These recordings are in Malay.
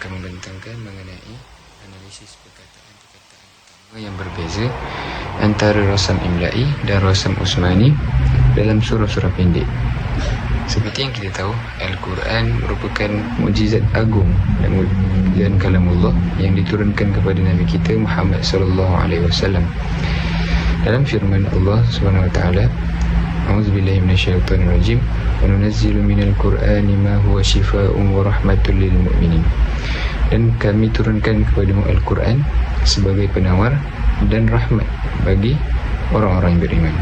Akan membentangkan mengenai analisis perkataan-perkataan utama yang berbeza antara Rasam Imla'i dan Rasam Usmani dalam surah-surah pendek. Seperti yang kita tahu, Al-Quran merupakan mujizat agung dan mujizat kalamullah yang diturunkan kepada Nabi kita Muhammad sallallahu alaihi wasallam. Dalam firman Allah Subhanahu wa taala, Minasyaitonir rajim. Wa nunazzilu minal Qur'ani ma huwa shifaa'un wa rahmatul lil mu'minin. Dan kami turunkan kepadamu Al-Quran sebagai penawar dan rahmat bagi orang-orang yang beriman.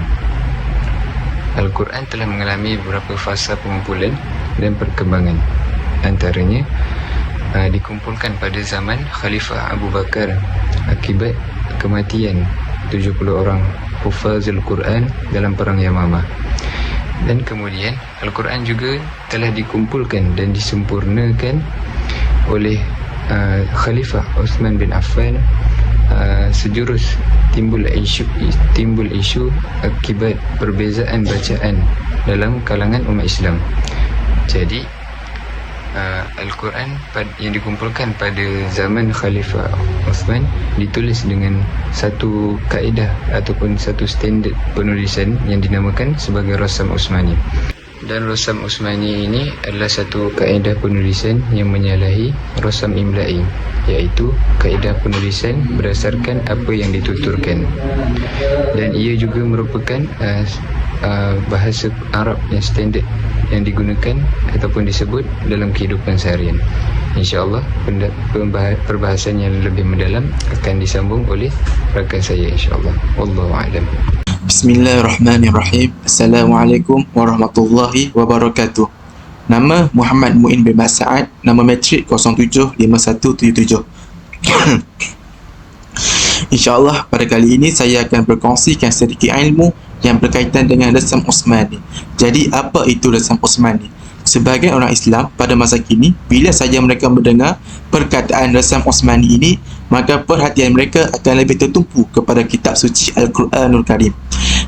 Al-Quran telah mengalami beberapa fasa pengumpulan dan perkembangan. Antaranya uh, dikumpulkan pada zaman Khalifah Abu Bakar akibat kematian 70 orang hufazul Quran dalam perang Yamamah. Dan kemudian Al-Quran juga telah dikumpulkan dan disempurnakan oleh uh, Khalifah Osman bin Affan uh, sejurus timbul isu timbul isu akibat perbezaan bacaan dalam kalangan umat Islam. Jadi uh, Al-Quran yang dikumpulkan pada zaman Khalifah Osman ditulis dengan satu kaedah ataupun satu standard penulisan yang dinamakan sebagai Rasam Osmani. Dan Rasam Osmani ini adalah satu kaedah penulisan yang menyalahi Rasam Imla'i iaitu kaedah penulisan berdasarkan apa yang dituturkan. Dan ia juga merupakan uh, uh, bahasa Arab yang standard yang digunakan ataupun disebut dalam kehidupan seharian. InsyaAllah perbahasan yang lebih mendalam akan disambung oleh rakan saya insyaAllah. Wallahu'alam. Bismillahirrahmanirrahim. Assalamualaikum warahmatullahi wabarakatuh. Nama Muhammad Muin bin Mas'ad, nama matrik 075177. InsyaAllah pada kali ini saya akan berkongsikan sedikit ilmu yang berkaitan dengan resam Osmani. Jadi apa itu resam Osmani? Sebagai orang Islam pada masa kini, bila saja mereka mendengar perkataan resam Osmani ini, maka perhatian mereka akan lebih tertumpu kepada kitab suci Al-Quranul Karim.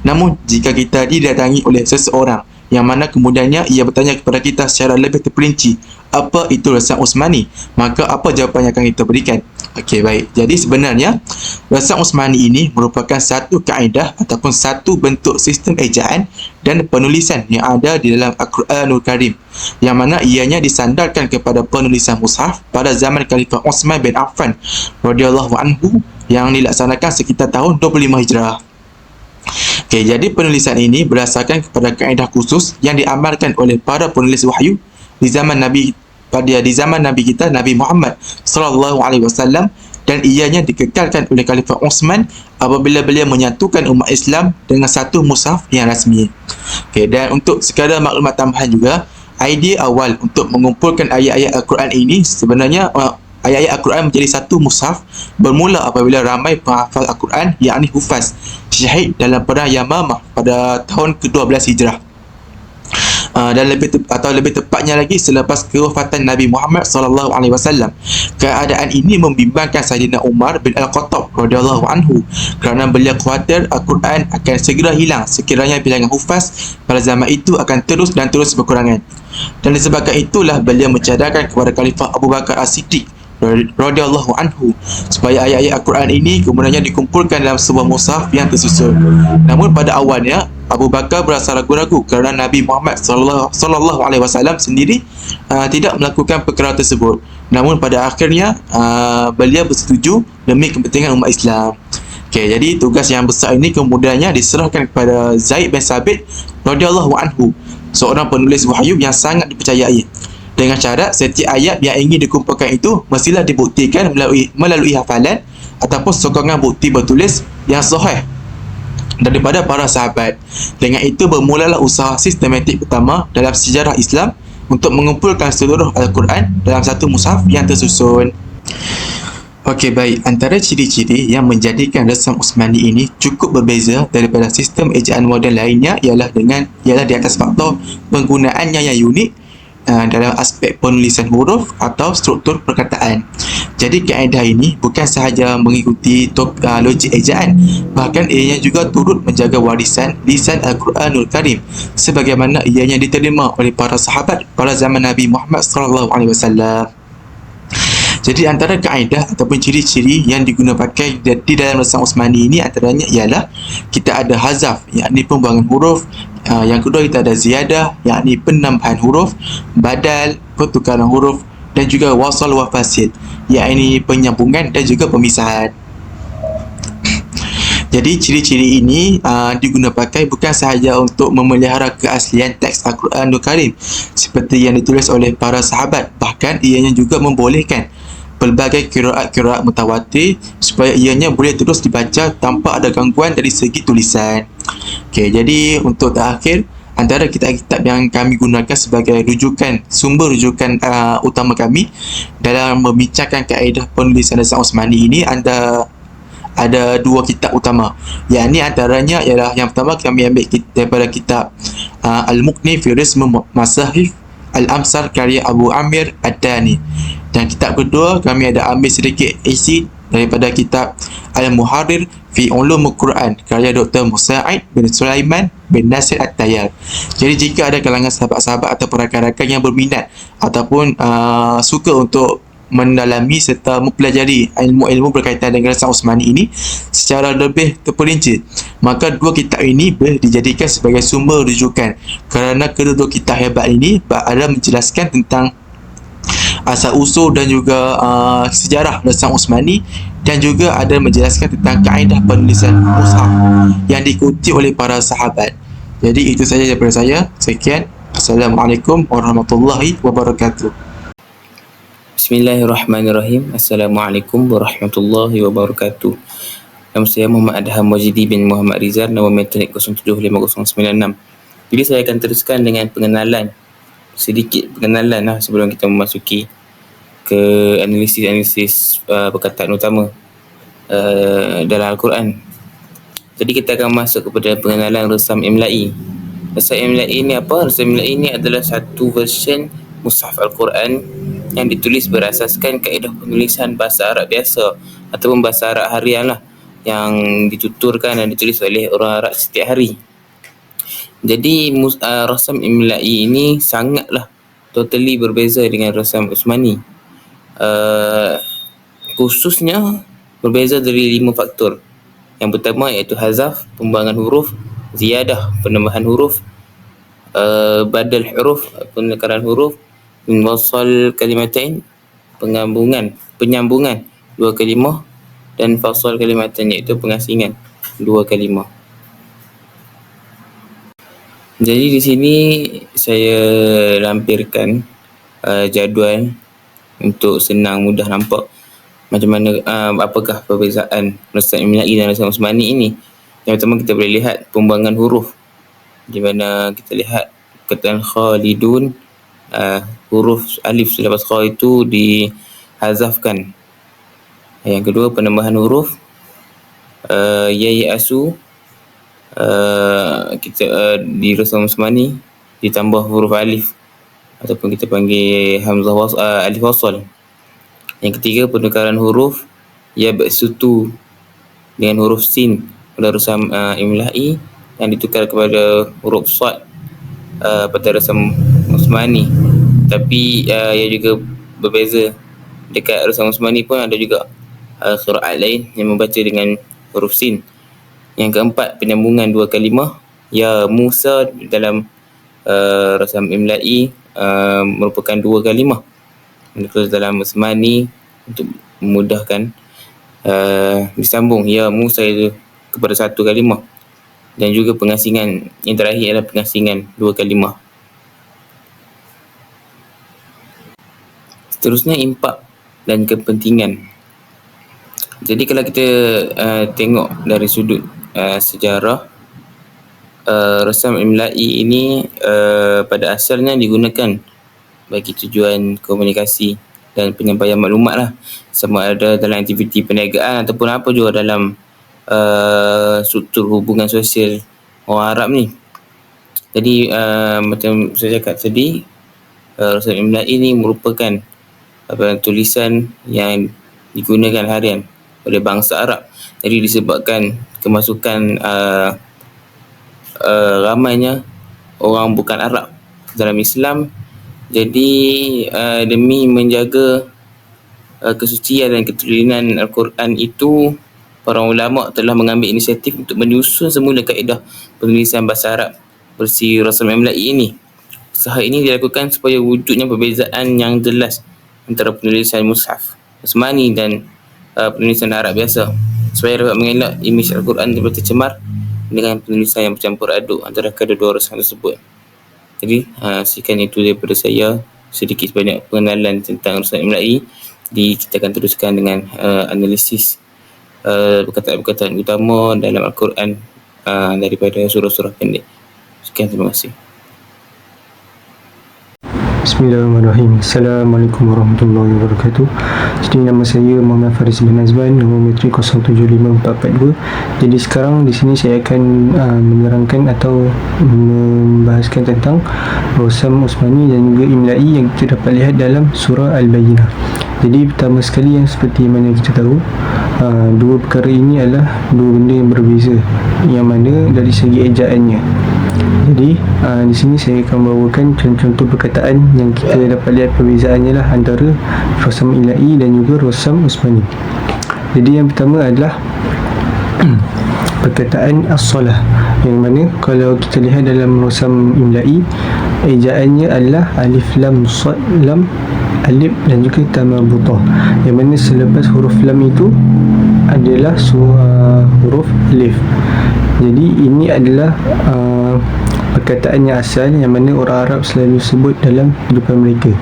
Namun, jika kita didatangi oleh seseorang yang mana kemudiannya ia bertanya kepada kita secara lebih terperinci apa itu resam Osmani? Maka apa jawapan yang akan kita berikan? Okey baik. Jadi sebenarnya resam Osmani ini merupakan satu kaedah ataupun satu bentuk sistem ejaan dan penulisan yang ada di dalam Al-Quranul Karim. Yang mana ianya disandarkan kepada penulisan mushaf pada zaman Khalifah Osman bin Affan radhiyallahu anhu yang dilaksanakan sekitar tahun 25 Hijrah Okey, jadi penulisan ini berdasarkan kepada kaedah khusus yang diamalkan oleh para penulis wahyu di zaman Nabi pada di zaman Nabi kita Nabi Muhammad sallallahu alaihi wasallam dan ianya dikekalkan oleh Khalifah Utsman apabila beliau menyatukan umat Islam dengan satu mushaf yang rasmi. Okey, dan untuk sekadar maklumat tambahan juga, idea awal untuk mengumpulkan ayat-ayat Al-Quran ini sebenarnya ayat-ayat Al-Quran menjadi satu mushaf bermula apabila ramai penghafal Al-Quran yakni hufaz syahid dalam perang Yamamah pada tahun ke-12 Hijrah. Uh, dan lebih atau lebih tepatnya lagi selepas kewafatan Nabi Muhammad sallallahu alaihi wasallam. Keadaan ini membimbangkan Sayyidina Umar bin Al-Khattab radhiyallahu anhu kerana beliau khawatir Al-Quran akan segera hilang sekiranya bilangan hufaz pada zaman itu akan terus dan terus berkurangan. Dan disebabkan itulah beliau mencadarkan kepada Khalifah Abu Bakar As-Siddiq radhiyallahu anhu supaya ayat-ayat Al-Quran ini kemudiannya dikumpulkan dalam sebuah mushaf yang tersusun. Namun pada awalnya Abu Bakar berasa ragu-ragu kerana Nabi Muhammad sallallahu alaihi wasallam sendiri uh, tidak melakukan perkara tersebut. Namun pada akhirnya uh, beliau bersetuju demi kepentingan umat Islam. Okey, jadi tugas yang besar ini kemudiannya diserahkan kepada Zaid bin Sabit radhiyallahu anhu, seorang penulis wahyu yang sangat dipercayai dengan syarat setiap ayat yang ingin dikumpulkan itu mestilah dibuktikan melalui melalui hafalan ataupun sokongan bukti bertulis yang sahih daripada para sahabat. Dengan itu bermulalah usaha sistematik pertama dalam sejarah Islam untuk mengumpulkan seluruh Al-Quran dalam satu mushaf yang tersusun. Okey baik, antara ciri-ciri yang menjadikan resam Usmani ini cukup berbeza daripada sistem ejaan moden lainnya ialah dengan ialah di atas faktor penggunaannya yang unik uh, dalam aspek penulisan huruf atau struktur perkataan. Jadi kaedah ini bukan sahaja mengikuti tok, uh, logik ejaan, bahkan ianya juga turut menjaga warisan lisan Al-Quranul Karim sebagaimana ianya diterima oleh para sahabat pada zaman Nabi Muhammad sallallahu alaihi wasallam. Jadi antara kaedah ataupun ciri-ciri yang diguna pakai di dalam rasam Osmani ini antaranya ialah kita ada hazaf yakni pembuangan huruf. Uh, yang kedua kita ada ziyadah yakni penambahan huruf badal pertukaran huruf dan juga wasal wa fasid yakni penyambungan dan juga pemisahan. Jadi ciri-ciri ini uh, diguna pakai bukan sahaja untuk memelihara keaslian teks Al-Quranul Karim seperti yang ditulis oleh para sahabat bahkan ianya juga membolehkan pelbagai kiraat-kiraat mutawatir supaya ianya boleh terus dibaca tanpa ada gangguan dari segi tulisan. Okey, jadi untuk terakhir antara kitab-kitab yang kami gunakan sebagai rujukan sumber rujukan uh, utama kami dalam membincangkan kaedah penulisan Hasan Osmani ini anda ada dua kitab utama. Yang ini antaranya ialah yang pertama kami ambil daripada kitab uh, Al-Muqni fi Rism Masahif Al-Amsar karya Abu Amir Ad-Dani. Dan kitab kedua kami ada ambil sedikit isi daripada kitab Al-Muharrir fi Ulum Al-Quran karya Dr. Musa'id bin Sulaiman bin Nasir At-Tayyar. Jadi jika ada kalangan sahabat-sahabat atau rakan-rakan yang berminat ataupun uh, suka untuk mendalami serta mempelajari ilmu-ilmu berkaitan dengan Rasul Osmani ini secara lebih terperinci. Maka dua kitab ini boleh dijadikan sebagai sumber rujukan kerana kedua-dua kitab hebat ini ada menjelaskan tentang asal usul dan juga uh, sejarah Rasul Osmani dan juga ada menjelaskan tentang kaedah penulisan mushaf yang diikuti oleh para sahabat. Jadi itu saja daripada saya. Sekian. Assalamualaikum warahmatullahi wabarakatuh. Bismillahirrahmanirrahim Assalamualaikum warahmatullahi wabarakatuh Nama saya Muhammad Adham Wajidi bin Muhammad Rizal Nama metrik 075096 Jadi saya akan teruskan dengan pengenalan Sedikit pengenalan lah sebelum kita memasuki Ke analisis-analisis uh, perkataan utama uh, Dalam Al-Quran Jadi kita akan masuk kepada pengenalan Resam Imla'i Resam Imla'i ni apa? Resam Imla'i ni adalah satu version Mushaf Al-Quran yang ditulis berasaskan kaedah penulisan bahasa Arab biasa ataupun bahasa Arab harian lah yang dituturkan dan ditulis oleh orang Arab setiap hari. Jadi uh, rasam imla'i ini sangatlah totally berbeza dengan rasam Usmani. Uh, khususnya berbeza dari lima faktor. Yang pertama iaitu hazaf, pembuangan huruf, ziyadah, penambahan huruf, uh, badal huruf, penekaran huruf, wasal kalimatain penggabungan penyambungan dua kalimah dan fasal kalimatain iaitu pengasingan dua kalimah jadi di sini saya lampirkan uh, jadual untuk senang mudah nampak macam mana uh, apakah perbezaan Rasam Imla'i dan Rasam Usmani ini. Yang pertama kita boleh lihat pembuangan huruf di mana kita lihat kata Khalidun uh, huruf alif selepas kha itu dihazafkan. Yang kedua penambahan huruf uh, ya ya asu uh, kita uh, di rasam semani ditambah huruf alif ataupun kita panggil hamzah was, uh, alif wasal. Yang ketiga penukaran huruf ya basutu dengan huruf sin. Pada rasam uh, imla'i yang ditukar kepada huruf sad uh, pada rasam Usmani tapi uh, ia juga berbeza. Dekat Rasam Usmani pun ada juga uh, qiraat lain yang membaca dengan huruf sin yang keempat penyambungan dua kalimah ya Musa dalam uh, Rasam Imla'i uh, merupakan dua kalimah ditulis dalam Usmani untuk memudahkan uh, disambung. Ya Musa itu kepada satu kalimah dan juga pengasingan yang terakhir adalah pengasingan dua kalimah Seterusnya impak dan kepentingan. Jadi kalau kita uh, tengok dari sudut uh, sejarah. Uh, resam imla'i ini uh, pada asalnya digunakan bagi tujuan komunikasi dan penyampaian maklumat lah. Sama ada dalam aktiviti perniagaan ataupun apa juga dalam uh, struktur hubungan sosial orang Arab ni. Jadi uh, macam saya cakap tadi uh, Rasam Imla'i ini merupakan apa tulisan yang digunakan harian oleh bangsa Arab. Jadi disebabkan kemasukan uh, uh, ramainya orang bukan Arab dalam Islam jadi uh, demi menjaga uh, kesucian dan keturunan Al-Quran itu para ulama telah mengambil inisiatif untuk menyusun semula kaedah penulisan bahasa Arab versi Rasul Imla'i ini. Usaha ini dilakukan supaya wujudnya perbezaan yang jelas antara penulisan mushaf Usmani dan uh, penulisan Arab biasa supaya dapat mengelak imej Al-Quran yang tercemar dengan penulisan yang bercampur aduk antara kedua-dua rasul tersebut. Jadi, uh, sekian itu daripada saya sedikit banyak pengenalan tentang Rasul Imla'i. Di, kita akan teruskan dengan uh, analisis uh, perkataan-perkataan utama dalam Al-Quran uh, daripada surah-surah pendek. Sekian, terima kasih. Bismillahirrahmanirrahim. Assalamualaikum warahmatullahi wabarakatuh. Jadi nama saya Muhammad Faris bin Azban Nombor metrik 075442 Jadi sekarang di sini saya akan uh, menerangkan atau membahaskan tentang Rosam Usmani dan juga Imla'i yang kita dapat lihat dalam surah Al-Bayyinah. Jadi pertama sekali yang seperti mana kita tahu uh, Dua perkara ini adalah dua benda yang berbeza. Yang mana dari segi ejaannya jadi uh, di sini saya akan bawakan contoh-contoh perkataan yang kita dapat lihat perbezaannya lah antara Rosam Ila'i dan juga Rosam Usmani. Jadi yang pertama adalah perkataan as-salah yang mana kalau kita lihat dalam Rosam Imla'i ejaannya adalah alif lam sad lam alif dan juga tamabutah yang mana selepas huruf lam itu adalah suara huruf alif jadi ini adalah uh, perkataan yang asal yang mana orang Arab selalu sebut dalam kehidupan mereka.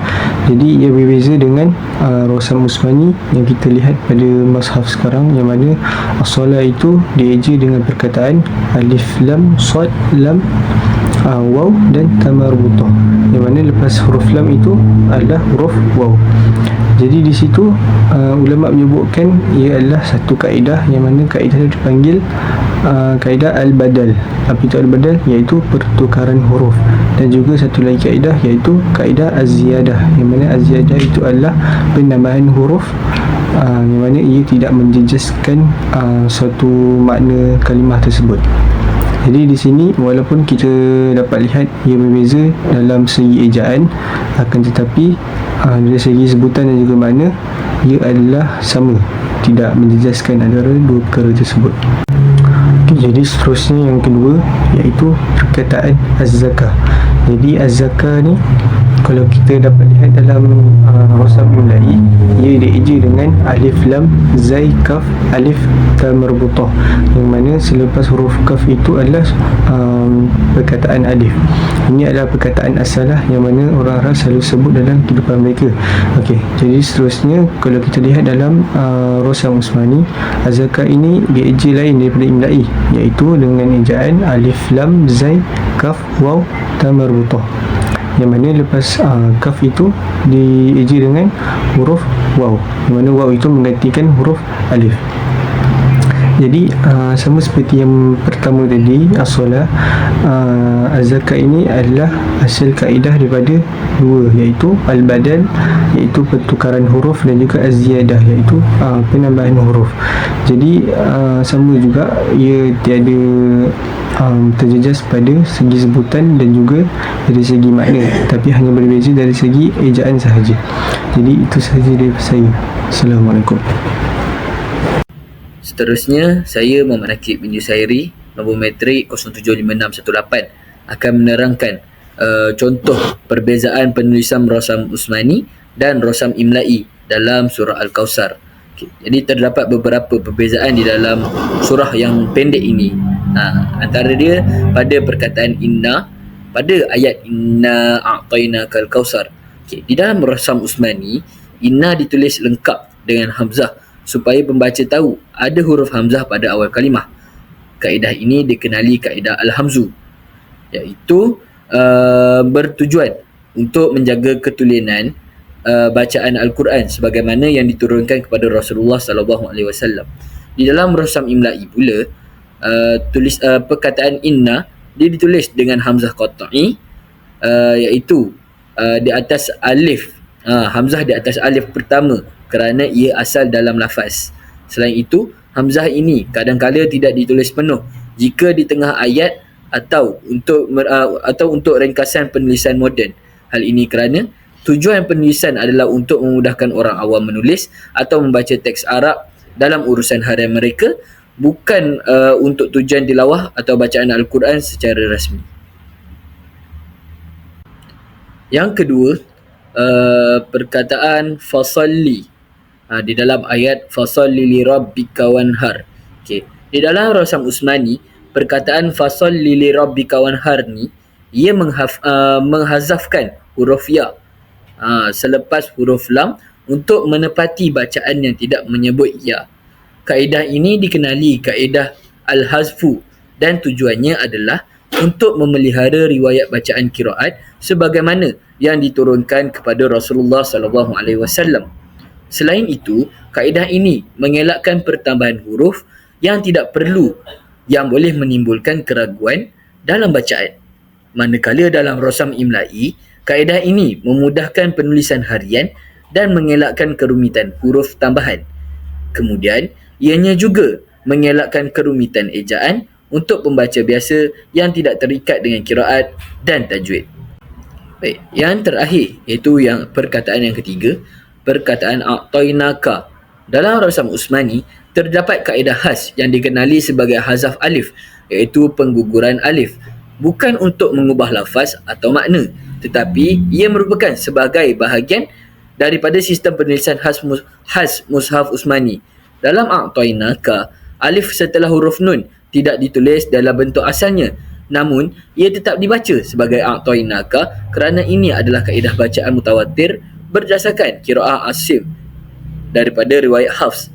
Jadi ia berbeza dengan uh, Rosam Usmani yang kita lihat pada mashaf sekarang yang mana as-salah itu dieja dengan perkataan alif lam sad lam uh, waw dan tamarbutah. Yang mana lepas huruf lam itu adalah huruf waw. Jadi di situ uh, ulama menyebutkan ia adalah satu kaedah yang mana kaedah itu dipanggil uh, kaedah al-badal. Apa itu al-badal? Iaitu pertukaran huruf. Dan juga satu lagi kaedah iaitu kaedah az-ziyadah. Yang mana az-ziyadah itu adalah penambahan huruf uh, yang mana ia tidak menjejaskan uh, suatu makna kalimah tersebut. Jadi di sini walaupun kita dapat lihat ia berbeza dalam segi ejaan akan tetapi uh, dari segi sebutan dan juga makna ia adalah sama. Tidak menjejaskan antara dua perkara tersebut. Okay, jadi seterusnya yang kedua iaitu perkataan az-zakah. Jadi az-zakah ni kalau kita dapat lihat dalam uh, Rosam Imla'i ia dieja dengan alif lam zai kaf alif ta. Marbutah yang mana selepas huruf kaf itu adalah um, perkataan alif. Ini adalah perkataan asalah yang mana orang Arab selalu sebut dalam kehidupan mereka. Ok jadi seterusnya kalau kita lihat dalam uh, Rosam Usmani azakah ini dieja lain daripada Imla'i iaitu dengan ejaan alif lam zai kaf waw ta. marbutah yang mana lepas uh, kaf itu dieja dengan huruf waw. Yang mana waw itu menggantikan huruf alif. Jadi uh, sama seperti yang pertama tadi asolah uh, az-zakat ini adalah hasil kaedah daripada dua iaitu al-badal iaitu pertukaran huruf dan juga az-ziyadah iaitu uh, penambahan huruf. Jadi uh, sama juga ia tiada um, terjejas pada segi sebutan dan juga dari segi makna tapi hanya berbeza dari segi ejaan sahaja jadi itu sahaja dari saya Assalamualaikum Seterusnya, saya Muhammad Nakib bin Yusairi, nombor metrik 075618 akan menerangkan uh, contoh perbezaan penulisan Rosam Usmani dan Rosam Imla'i dalam surah Al-Kawsar. Okay. Jadi terdapat beberapa perbezaan di dalam surah yang pendek ini. Ha, antara dia pada perkataan inna pada ayat inna a'tayna kal kausar. Okay. Di dalam Rasam Usmani, inna ditulis lengkap dengan hamzah supaya pembaca tahu ada huruf hamzah pada awal kalimah. Kaedah ini dikenali kaedah al-hamzu iaitu uh, bertujuan untuk menjaga ketulinan uh, bacaan al-Quran sebagaimana yang diturunkan kepada Rasulullah sallallahu alaihi wasallam. Di dalam Rasam Imla'i pula uh, tulis uh, perkataan inna dia ditulis dengan hamzah qata'i uh, iaitu uh, di atas alif uh, hamzah di atas alif pertama kerana ia asal dalam lafaz. Selain itu hamzah ini kadang-kala tidak ditulis penuh jika di tengah ayat atau untuk uh, atau untuk ringkasan penulisan moden. Hal ini kerana tujuan penulisan adalah untuk memudahkan orang awam menulis atau membaca teks Arab dalam urusan harian mereka bukan uh, untuk tujuan tilawah atau bacaan Al-Quran secara rasmi. Yang kedua, uh, perkataan fasalli uh, di dalam ayat fasalli li rabbika wanhar. Okey. Di dalam Rasam Usmani, perkataan fasalli li rabbika wanhar ni ia menghaf, uh, menghazafkan huruf ya uh, selepas huruf lam untuk menepati bacaan yang tidak menyebut ya. Kaedah ini dikenali kaedah al-hazfu dan tujuannya adalah untuk memelihara riwayat bacaan kiraat sebagaimana yang diturunkan kepada Rasulullah sallallahu alaihi wasallam. Selain itu, kaedah ini mengelakkan pertambahan huruf yang tidak perlu yang boleh menimbulkan keraguan dalam bacaan. Manakala dalam rosam imla'i, kaedah ini memudahkan penulisan harian dan mengelakkan kerumitan huruf tambahan. Kemudian, ianya juga mengelakkan kerumitan ejaan untuk pembaca biasa yang tidak terikat dengan kiraat dan tajwid. Baik, yang terakhir iaitu yang perkataan yang ketiga, perkataan a'tainaka. Dalam Rasam Usmani terdapat kaedah khas yang dikenali sebagai hazaf alif iaitu pengguguran alif bukan untuk mengubah lafaz atau makna tetapi ia merupakan sebagai bahagian daripada sistem penulisan khas, khas mushaf Usmani. Dalam A'tainaka, alif setelah huruf nun tidak ditulis dalam bentuk asalnya namun ia tetap dibaca sebagai A'tainaka kerana ini adalah kaedah bacaan mutawatir berdasarkan kiraah asim daripada riwayat Hafs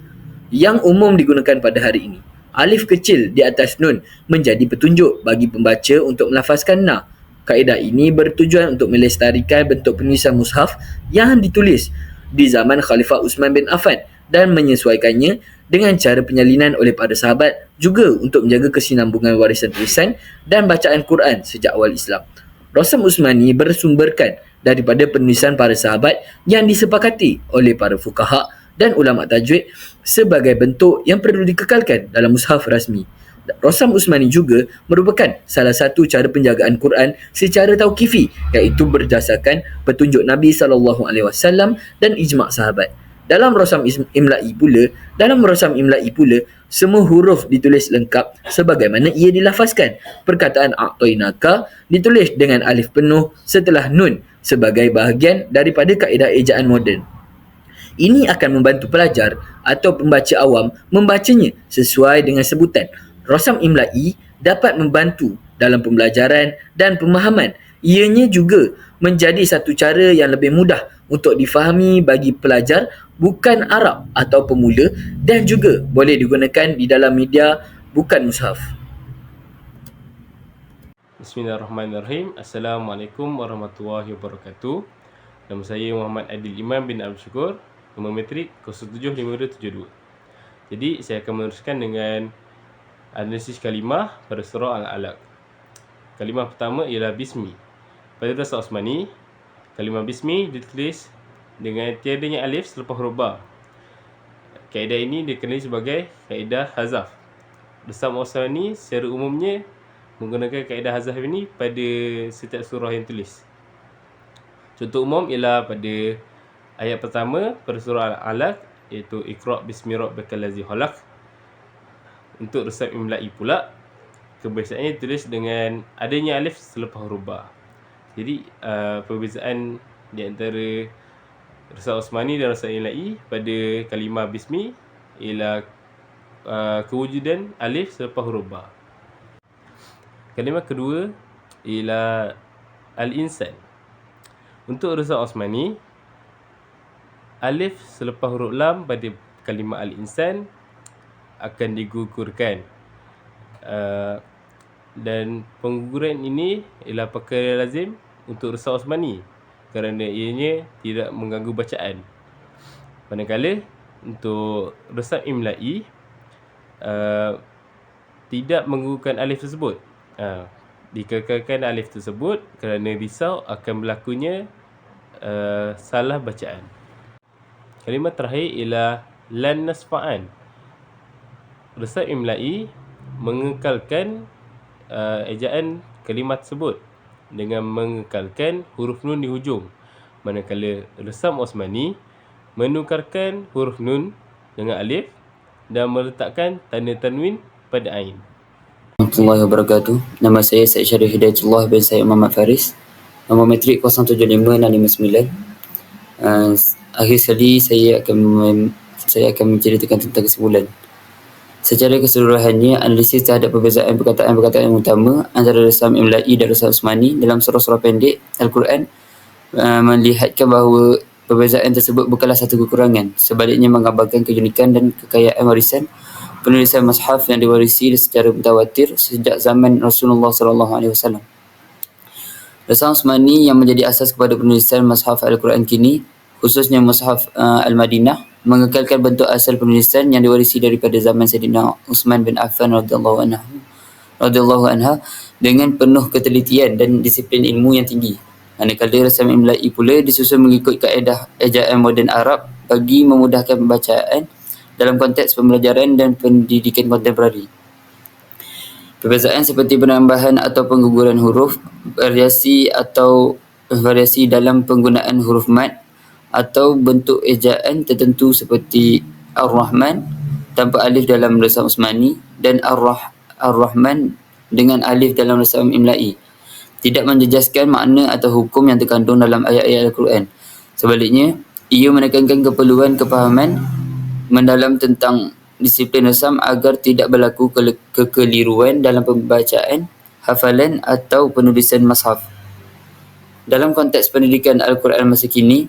yang umum digunakan pada hari ini. Alif kecil di atas nun menjadi petunjuk bagi pembaca untuk melafazkan na. Kaedah ini bertujuan untuk melestarikan bentuk penulisan mushaf yang ditulis di zaman Khalifah Uthman bin Affan dan menyesuaikannya dengan cara penyalinan oleh para sahabat juga untuk menjaga kesinambungan warisan tulisan dan bacaan Quran sejak awal Islam. Rasam Usmani bersumberkan daripada penulisan para sahabat yang disepakati oleh para fukaha dan ulama tajwid sebagai bentuk yang perlu dikekalkan dalam mushaf rasmi. Rasam Usmani juga merupakan salah satu cara penjagaan Quran secara tauqifi iaitu berdasarkan petunjuk Nabi sallallahu alaihi wasallam dan ijma' sahabat. Dalam rasam imla'i pula, dalam rasam imla'i pula semua huruf ditulis lengkap sebagaimana ia dilafazkan. Perkataan a'tainaka ditulis dengan alif penuh setelah nun sebagai bahagian daripada kaedah ejaan moden. Ini akan membantu pelajar atau pembaca awam membacanya sesuai dengan sebutan. Rasam imla'i dapat membantu dalam pembelajaran dan pemahaman. Ianya juga menjadi satu cara yang lebih mudah untuk difahami bagi pelajar bukan Arab atau pemula dan juga boleh digunakan di dalam media bukan mushaf. Bismillahirrahmanirrahim. Assalamualaikum warahmatullahi wabarakatuh. Nama saya Muhammad Adil Iman bin Abdul Syukur, nombor metrik 075272. Jadi saya akan meneruskan dengan analisis kalimah pada surah Al-Alaq. Kalimah pertama ialah bismi. Pada dasar Osmani, kalimah bismi ditulis dengan tiadanya alif selepas huruf ba. Kaedah ini dikenali sebagai kaedah hazaf. Dasar Osmani secara umumnya menggunakan kaedah hazaf ini pada setiap surah yang tulis. Contoh umum ialah pada ayat pertama pada surah Al-Alaq iaitu Iqra' bismi rabbikal ladzi khalaq. Untuk resep imla'i pula kebiasaannya tulis dengan adanya alif selepas huruf ba. Jadi uh, perbezaan di antara Rasa Osmani dan Rasa Ila'i pada kalimah Bismi ialah uh, kewujudan alif selepas huruf ba. Kalimah kedua ialah Al-Insan. Untuk Rasa Osmani, alif selepas huruf lam pada kalimah Al-Insan akan digugurkan. Uh, dan pengguguran ini ialah perkara lazim untuk Rasa Osmani kerana ianya tidak mengganggu bacaan. Manakala untuk resap imla'i uh, tidak menggugurkan alif tersebut. Uh, dikekalkan alif tersebut kerana risau akan berlakunya uh, salah bacaan. Kalimah terakhir ialah lan nasfa'an. Resap imla'i mengekalkan uh, ejaan kalimat tersebut dengan mengekalkan huruf nun di hujung. manakala resam Osmani menukarkan huruf nun dengan alif dan meletakkan tanda tanwin pada ain. warahmatullahi wabarakatuh. Nama saya Syed Syarif Hidayatullah bin Syed Muhammad Faris. Nombor matrik 075659. Uh, akhir sekali saya akan saya akan menceritakan tentang kesimpulan. Secara keseluruhannya, analisis terhadap perbezaan perkataan-perkataan yang utama antara resam Imla'i dan resam Usmani dalam surah-surah pendek Al-Quran uh, melihatkan bahawa perbezaan tersebut bukanlah satu kekurangan. Sebaliknya menggambarkan keunikan dan kekayaan warisan penulisan mushaf yang diwarisi secara mutawatir sejak zaman Rasulullah wasallam. Resam Usmani yang menjadi asas kepada penulisan mushaf Al-Quran kini, khususnya mushaf uh, Al-Madinah, mengekalkan bentuk asal penulisan yang diwarisi daripada zaman Sayyidina Uthman bin Affan radhiyallahu anhu radhiyallahu anha dengan penuh ketelitian dan disiplin ilmu yang tinggi. Manakala resam Imla'i pula disusun mengikut kaedah ejaan moden Arab bagi memudahkan pembacaan dalam konteks pembelajaran dan pendidikan kontemporari. Perbezaan seperti penambahan atau pengguguran huruf, variasi atau variasi dalam penggunaan huruf mad atau bentuk ejaan tertentu seperti Ar-Rahman tanpa alif dalam resam Usmani dan Ar-Rah Ar-Rahman dengan alif dalam resam Imla'i tidak menjejaskan makna atau hukum yang terkandung dalam ayat-ayat Al-Quran. Sebaliknya, ia menekankan keperluan kefahaman mendalam tentang disiplin resam agar tidak berlaku ke- kekeliruan dalam pembacaan, hafalan atau penulisan mushaf. Dalam konteks pendidikan Al-Quran masa kini,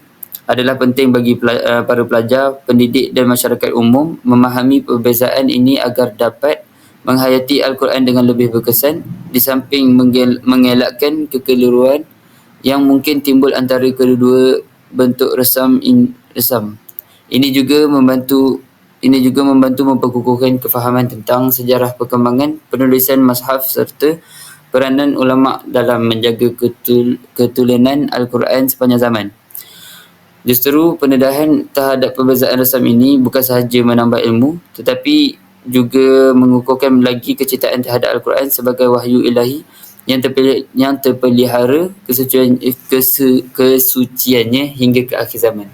adalah penting bagi uh, para pelajar, pendidik dan masyarakat umum memahami perbezaan ini agar dapat menghayati Al-Quran dengan lebih berkesan di samping mengelakkan kekeliruan yang mungkin timbul antara kedua bentuk resam in, resam. Ini juga membantu ini juga membantu memperkukuhkan kefahaman tentang sejarah perkembangan penulisan mushaf serta peranan ulama dalam menjaga ketul, ketulenan Al-Quran sepanjang zaman. Justru pendedahan terhadap perbezaan resam ini bukan sahaja menambah ilmu tetapi juga mengukuhkan lagi kecintaan terhadap Al-Quran sebagai wahyu ilahi yang terpilih, yang terpelihara kesucian kesu, kesuciannya hingga ke akhir zaman.